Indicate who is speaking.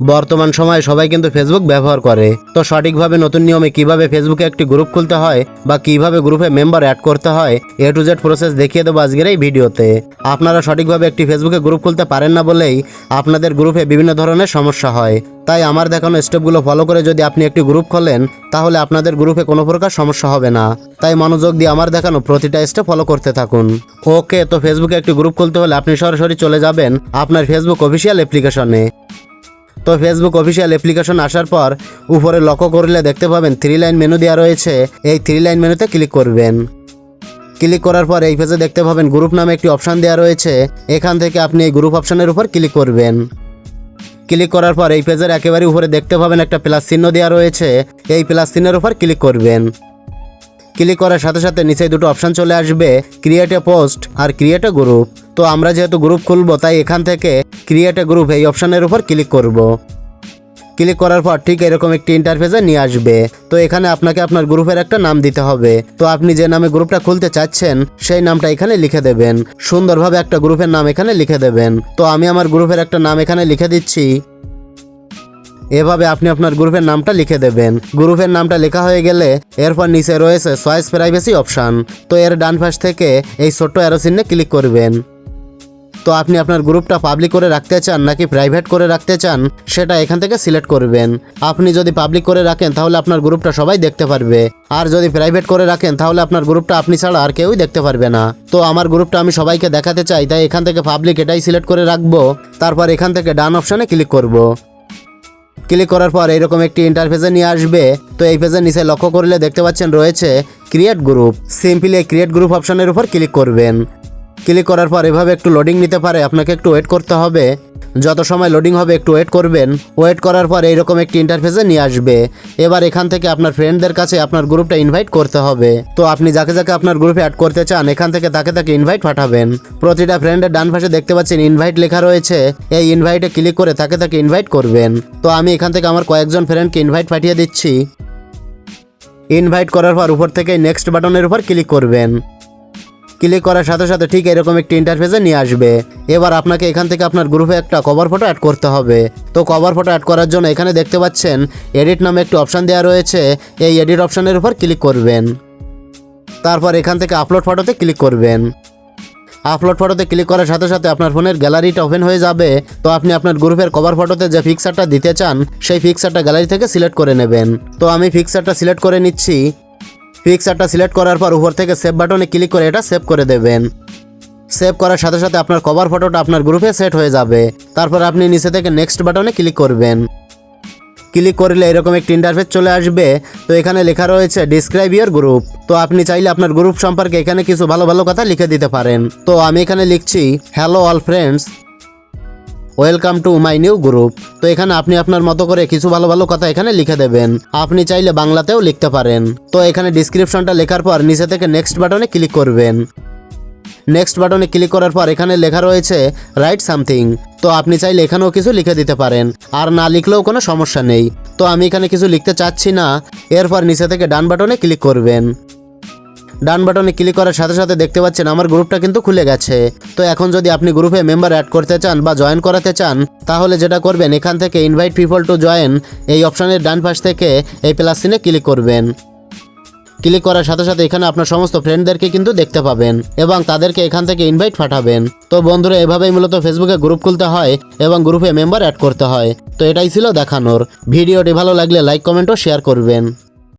Speaker 1: বর্তমান সময়ে সবাই কিন্তু ফেসবুক ব্যবহার করে। তো সঠিকভাবে নতুন নিয়মে কীভাবে ফেসবুকে একটি গ্রুপ খুলতে হয় বা কীভাবে গ্রুপে মেম্বার অ্যাড করতে হয় এ টু জেড প্রসেস দেখিয়ে দেবো আজকের এই ভিডিওতে। আপনারা সঠিকভাবে একটি ফেসবুকে গ্রুপ খুলতে পারেন না বলেই আপনাদের গ্রুপে বিভিন্ন ধরনের সমস্যা হয়। তাই আমার দেখানো স্টেপগুলো ফলো করে যদি আপনি একটি গ্রুপ খোলেন, তাহলে আপনাদের গ্রুপে কোনো প্রকার সমস্যা হবে না। তাই মনোযোগ দিয়ে আমার দেখানো প্রতিটা স্টেপ ফলো করতে থাকুন। ওকে, তো ফেসবুকে একটি গ্রুপ খুলতে হলে আপনি সরাসরি চলে যাবেন আপনার ফেসবুক অফিসিয়াল অ্যাপ্লিকেশনে তো ফেসবুক অফিসিয়াল অ্যাপ্লিকেশন আসার পর উপরে লক্ষ্য করলে দেখতে পাবেন থ্রি লাইন মেনু দেওয়া রয়েছে। এই থ্রি লাইন মেনুতে ক্লিক করবেন। ক্লিক করার পর এই পেজে দেখতে পাবেন গ্রুপ নামে একটি অপশান দেওয়া রয়েছে। এখান থেকে আপনি এই গ্রুপ অপশানের উপর ক্লিক করবেন। ক্লিক করার পর এই পেজের একেবারে উপরে দেখতে পাবেন একটা প্লাস চিহ্ন দেওয়া রয়েছে। এই প্লাস চিহ্নের উপর ক্লিক করবেন। ক্লিক করার সাথে সাথে নিচে দুটো অপশান চলে আসবে ক্রিয়েট এ পোস্ট আর ক্রিয়েট এ গ্রুপ তো আমরা যেহেতু গ্রুপ খুলবো, তাই এখান থেকে ক্রিয়েট এ গ্রুপ এই অপশানের উপর ক্লিক করব। ক্লিক করার পর ঠিক এরকম একটি ইন্টারফেসে নিয়ে আসবে। তো এখানে আপনাকে আপনার গ্রুপের একটা নাম দিতে হবে। তো আপনি যে নামে গ্রুপটা খুলতে চাচ্ছেন, সেই নামটা এখানে লিখে দেবেন। সুন্দরভাবে একটা গ্রুপের নাম এখানে লিখে দেবেন। তো আমি আমার গ্রুপের একটা নাম এখানে লিখে দিচ্ছি। এভাবে আপনি আপনার গ্রুপের নামটা লিখে দেবেন। গ্রুপের নামটা লেখা হয়ে গেলে এরপর নিচে রয়েছে চয়েস প্রাইভেসি অপশান তো এর ডান পাশ থেকে এই ছোট্ট অ্যারো চিহ্নে ক্লিক করবেন। তো আপনি আপনার গ্রুপটা পাবলিক করে রাখতে চান নাকি প্রাইভেট করে রাখতে চান, সেটা এখান থেকে সিলেক্ট করবেন। আপনি যদি পাবলিক করে রাখেন, তাহলে আপনার গ্রুপটা সবাই দেখতে পারবে। আর যদি প্রাইভেট করে রাখেন, তাহলে আপনার গ্রুপটা আপনি ছাড়া আর কেউই দেখতে পারবে না। তো আমার গ্রুপটা আমি সবাইকে দেখাতে চাই, তাই এখান থেকে পাবলিক এটাই সিলেক্ট করে রাখব। তারপর এখান থেকে ডান অপশানে ক্লিক করব। ক্লিক করার পর এরকম একটি ইন্টারফেসে নিয়ে আসবে। তো এই পেজের নিচে লক্ষ্য করলে দেখতে পাচ্ছেন রয়েছে create group simply create group অপশানের উপর ক্লিক করবেন। ক্লিক করার পর এভাবে একটু লোডিং নিতে পারে। আপনাকে একটু ওয়েট করতে হবে। যত সময় লোডিং হবে, একটু ওয়েট করবেন। ওয়েট করার পর এইরকম একটি ইন্টারফেসে নিয়ে আসবে। এবার এখান থেকে আপনার ফ্রেন্ডদের কাছে আপনার গ্রুপটা ইনভাইট করতে হবে। তো আপনি যাকে যাকে আপনার গ্রুপে অ্যাড করতে চান, এখান থেকে তাকে তাকে ইনভাইট পাঠাবেন। প্রতিটা ফ্রেন্ডের ডান পাশে দেখতে পাচ্ছেন ইনভাইট লেখা রয়েছে। এই ইনভাইটে ক্লিক করে তাকে তাকে ইনভাইট করবেন। তো আমি এখান থেকে আমার কয়েকজন ফ্রেন্ডকে ইনভাইট পাঠিয়ে দিচ্ছি। ইনভাইট করার পর উপর থেকে নেক্সট বাটনের উপর ক্লিক করবেন। ক্লিক করার সাথে সাথে ঠিক এরকম একটি ইন্টারফেসে নিয়ে আসবে। এবার আপনাকে এখান থেকে আপনার গ্রুপে একটা কভার ফটো অ্যাড করতে হবে। তো কভার ফটো অ্যাড করার জন্য এখানে দেখতে পাচ্ছেন এডিট নামে একটি অপশান দেওয়া রয়েছে। এই এডিট অপশানের উপর ক্লিক করবেন। তারপর এখান থেকে আপলোড ফটোতে ক্লিক করবেন। আপলোড ফটোতে ক্লিক করার সাথে সাথে আপনার ফোনের গ্যালারিটা ওপেন হয়ে যাবে। তো আপনি আপনার গ্রুপের কভার ফটোতে যে পিকচারটা দিতে চান, সেই পিকচারটা গ্যালারি থেকে সিলেক্ট করে নেবেন। তো আমি পিকচারটা সিলেক্ট করে নিচ্ছি। পিকচারটা সিলেক্ট করার পর উপর থেকে সেভ বাটনে ক্লিক করে এটা সেভ করে দেবেন। সেভ করার সাথে সাথে আপনার কভার ফটোটা আপনার গ্রুপে সেট হয়ে যাবে। তারপর আপনি নিচে থেকে নেক্সট বাটনে ক্লিক করবেন। ক্লিক করলে এরকম একটি ইন্টারফেস চলে আসবে। তো এখানে লেখা রয়েছে ডিসক্রাইব ইয়ার গ্রুপ তো আপনি চাইলে আপনার গ্রুপ সম্পর্কে এখানে কিছু ভালো ভালো কথা লিখে দিতে পারেন। তো আমি এখানে লিখছি hello all friends welcome to my new group তো এখানে আপনি আপনার মতো করে কিছু ভালো ভালো কথা এখানে লিখে দেবেন। আপনি চাইলে বাংলাতেও লিখতে পারেন। তো এখানে ডিসক্রিপশনটা লেখার পর নিচে থেকে নেক্সট বাটনে ক্লিক করবেন। নেক্সট বাটনে ক্লিক করার পর এখানে লেখা রয়েছে রাইট সামথিং তো আপনি চাইলে এখানেও কিছু লিখে দিতে পারেন। আর না লিখলেও কোনো সমস্যা নেই। তো আমি এখানে কিছু লিখতে চাচ্ছি না। এরপর নিচে থেকে ডান বাটনে ক্লিক করবেন। ডান বাটনে ক্লিক করার সাথে সাথে দেখতে পাচ্ছেন আমার গ্রুপটা কিন্তু খুলে গেছে। তো এখন যদি আপনি গ্রুপে মেম্বার অ্যাড করতে চান বা জয়েন করাতে চান, তাহলে যেটা করবেন, এখান থেকে ইনভাইট পিপল টু জয়েন এই অপশানের ডান পাশ থেকে এই প্লাস সিনে ক্লিক করবেন। ক্লিক করার সাথে সাথে এখানে আপনার সমস্ত ফ্রেন্ডদেরকে কিন্তু দেখতে পাবেন এবং তাদেরকে এখান থেকে ইনভাইট পাঠাবেন। তো বন্ধুরা, এভাবেই মূলত ফেসবুকে গ্রুপ খুলতে হয় এবং গ্রুপে মেম্বার অ্যাড করতে হয়। তো এটাই ছিল দেখানোর। ভিডিওটি ভালো লাগলে লাইক কমেন্ট ও শেয়ার করবেন।